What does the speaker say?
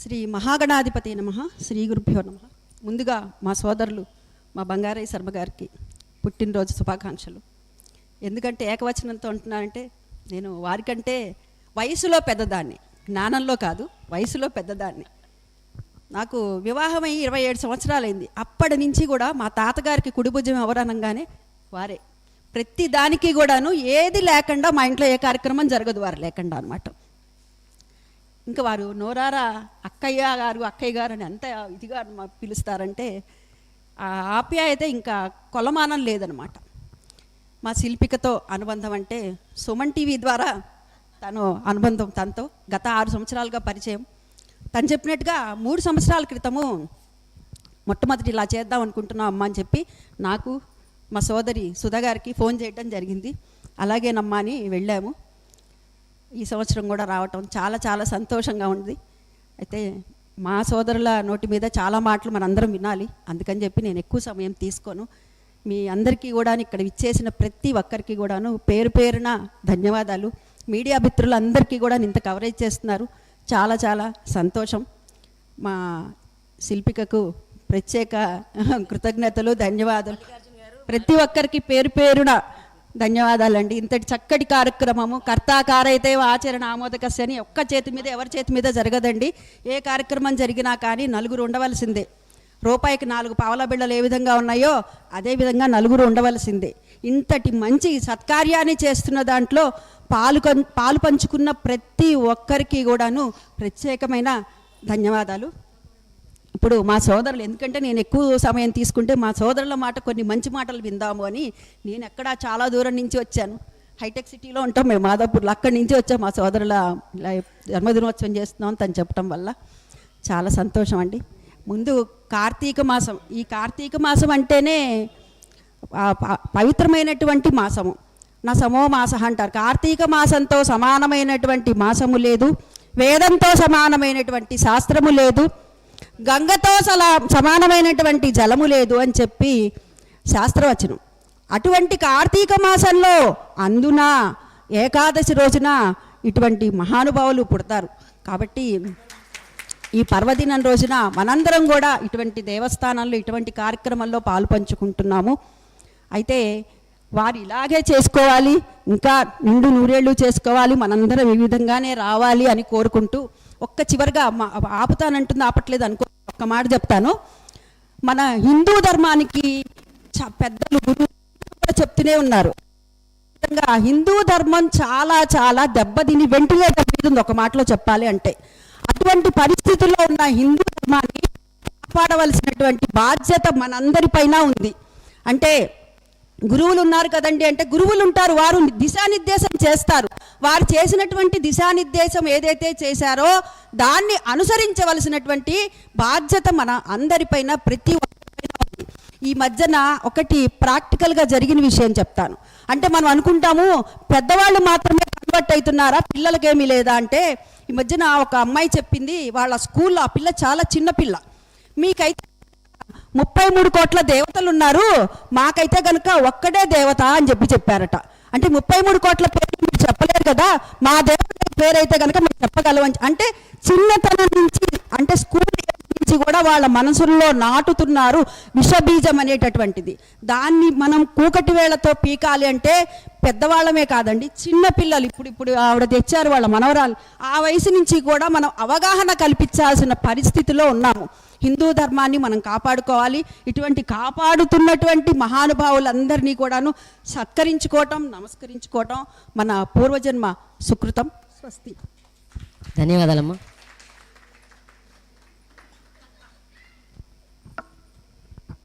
శ్రీ మహాగణాధిపతి నమ శ్రీ గురుభ్యో నమ. ముందుగా మా సోదరులు మా బంగారయ్య శర్మ గారికి పుట్టినరోజు శుభాకాంక్షలు. ఎందుకంటే ఏకవచనంతో అంటున్నానంటే నేను వారికంటే వయసులో పెద్దదాన్ని. జ్ఞానంలో కాదు వయసులో పెద్దదాన్ని. నాకు వివాహమై ఇరవై ఏడు సంవత్సరాలైంది. అప్పటి నుంచి కూడా మా తాతగారికి కుడి భుజం ఎవరనగానే వారే. ప్రతి దానికి కూడాను ఏది లేకుండా మా ఇంట్లో ఏ కార్యక్రమం జరగదు వారు లేకుండా అనమాట ఇంకా వారు నోరారా అక్కయ్య గారు అక్కయ్య గారు అని ఎంత ఇదిగా పిలుస్తారంటే ఆ ఆప్యాయత ఇంకా కొలమానం లేదనమాట. మా శిల్పికతో అనుబంధం అంటే సుమన్ టీవీ ద్వారా తను అనుబంధం తనతో గత ఆరు సంవత్సరాలుగా పరిచయం. తను చెప్పినట్టుగా మూడు సంవత్సరాల క్రితము మొట్టమొదటి ఇలా చేద్దాం అనుకుంటున్నాం అమ్మ అని చెప్పి నాకు మా సోదరి సుధా గారికి ఫోన్ చేయడం జరిగింది. అలాగేనమ్మా అని వెళ్ళాము. ఈ సంవత్సరం కూడా రావటం చాలా చాలా సంతోషంగా ఉంది. అయితే మా సోదరుల నోటి మీద చాలా మాటలు మనందరం వినాలి. అందుకని చెప్పి నేను ఎక్కువ సమయం తీసుకోను. మీ అందరికీ కూడా ఇక్కడ ఇచ్చేసిన ప్రతి ఒక్కరికి కూడాను పేరు పేరున ధన్యవాదాలు. మీడియా మిత్రులందరికీ కూడా ఇంత కవరేజ్ చేస్తున్నారు. చాలా చాలా సంతోషం. మా శిల్పికకు ప్రత్యేక కృతజ్ఞతలు ధన్యవాదాలు. ప్రతి ఒక్కరికి పేరు పేరున ధన్యవాదాలండి. ఇంతటి చక్కటి కార్యక్రమము కర్తాకారైతే ఆచరణ ఆమోదకస్య అని ఒక్క చేతి మీద ఎవరి చేతి మీద జరగదండి. ఏ కార్యక్రమం జరిగినా కానీ నలుగురు ఉండవలసిందే. రూపాయికి నాలుగు పావల బిళ్ళలు ఏ విధంగా ఉన్నాయో అదే విధంగా నలుగురు ఉండవలసిందే. ఇంతటి మంచి సత్కార్యాన్ని చేస్తున్న దాంట్లో పాలు పాలు పంచుకున్న ప్రతి ఒక్కరికి కూడాను ప్రత్యేకమైన ధన్యవాదాలు. ఇప్పుడు మా సోదరులు ఎందుకంటే నేను ఎక్కువ సమయం తీసుకుంటే మా సోదరుల మాట కొన్ని మంచి మాటలు విందాము అని నేను ఎక్కడ చాలా దూరం నుంచి వచ్చాను. హైటెక్ సిటీలో ఉంటాం మేము మాదాపూర్లో అక్కడి నుంచి వచ్చాం మా సోదరుల జన్మదినోత్సవం చేస్తున్నాం తను చెప్పడం వల్ల. చాలా సంతోషం అండి. ముందు కార్తీక మాసం ఈ కార్తీక మాసం అంటేనే పవిత్రమైనటువంటి మాసము. నా సమో మాస అంటారు. కార్తీక మాసంతో సమానమైనటువంటి మాసము లేదు వేదంతో సమానమైనటువంటి శాస్త్రము లేదు గంగతో సలా సమానమైనటువంటి జలము లేదు అని చెప్పి శాస్త్రవచనం. అటువంటి కార్తీక మాసంలో అందున ఏకాదశి రోజున ఇటువంటి మహానుభావులు పుడతారు. కాబట్టి ఈ పర్వదినం రోజున మనందరం కూడా ఇటువంటి దేవస్థానాల్లో ఇటువంటి కార్యక్రమాల్లో పాలు పంచుకుంటున్నాము. అయితే వారు ఇలాగే చేసుకోవాలి ఇంకా నిండు నూరేళ్ళు చేసుకోవాలి మనందరం ఈ విధంగానే రావాలి అని కోరుకుంటూ ఒక్క చివరిగా మా- ఆపుతానంటుంది ఆపట్లేదు అనుకో ఒక్క మాట చెప్తాను. మన హిందూ ధర్మానికి పెద్దలు గురువు చెప్తూనే ఉన్నారు. హిందూ ధర్మం చాలా చాలా దెబ్బతిని వెంటిలేటర్ మీద ఉంది ఒక మాటలో చెప్పాలి అంటే. అటువంటి పరిస్థితుల్లో ఉన్న హిందూ ధర్మాన్ని కాపాడవలసినటువంటి బాధ్యత మనందరిపైన ఉంది. అంటే గురువులు ఉన్నారు కదండి అంటే గురువులు ఉంటారు వారు దిశానిర్దేశం చేస్తారు. వారు చేసినటువంటి దిశానిర్దేశం ఏదైతే చేశారో దాన్ని అనుసరించవలసినటువంటి బాధ్యత మన అందరిపైన ప్రతి ఈ మధ్యన ఒకటి ప్రాక్టికల్గా జరిగిన విషయం చెప్తాను. అంటే మనం అనుకుంటాము పెద్దవాళ్ళు మాత్రమే కన్వర్ట్ అవుతున్నారా పిల్లలకేమీ లేదా అంటే ఈ మధ్యన ఒక అమ్మాయి చెప్పింది వాళ్ళ స్కూల్లో ఆ పిల్ల చాలా చిన్న పిల్ల. మీకైతే ముప్పై మూడు కోట్ల దేవతలు ఉన్నారు మాకైతే కనుక ఒక్కడే దేవత అని చెప్పి చెప్పారట. అంటే ముప్పై మూడు కోట్ల పేరు మీరు చెప్పలేరు కదా? మా దేవుడి పేరైతే కనుక మీరు చెప్పగలం అంటే చిన్నతనం నుంచి అంటే స్కూల్ నుంచి కూడా వాళ్ళ మనసుల్లో నాటుతున్నారు విషబీజం అనేటటువంటిది. దాన్ని మనం కూకటి వేళతో పీకాలి అంటే పెద్దవాళ్ళమే కాదండి చిన్న పిల్లలు ఇప్పుడు ఇప్పుడు ఆవిడ తెచ్చారు వాళ్ళ మనవరాలు. ఆ వయసు నుంచి కూడా మనం అవగాహన కల్పించాల్సిన పరిస్థితిలో ఉన్నాము. హిందూ ధర్మాన్ని మనం కాపాడుకోవాలి. ఇటువంటి కాపాడుతున్నటువంటి మహానుభావులందరినీ కూడాను సత్కరించుకోవటం నమస్కరించుకోవటం మన పూర్వజన్మ సుకృతం. స్వస్తి. ధన్యవాదాలమ్మా.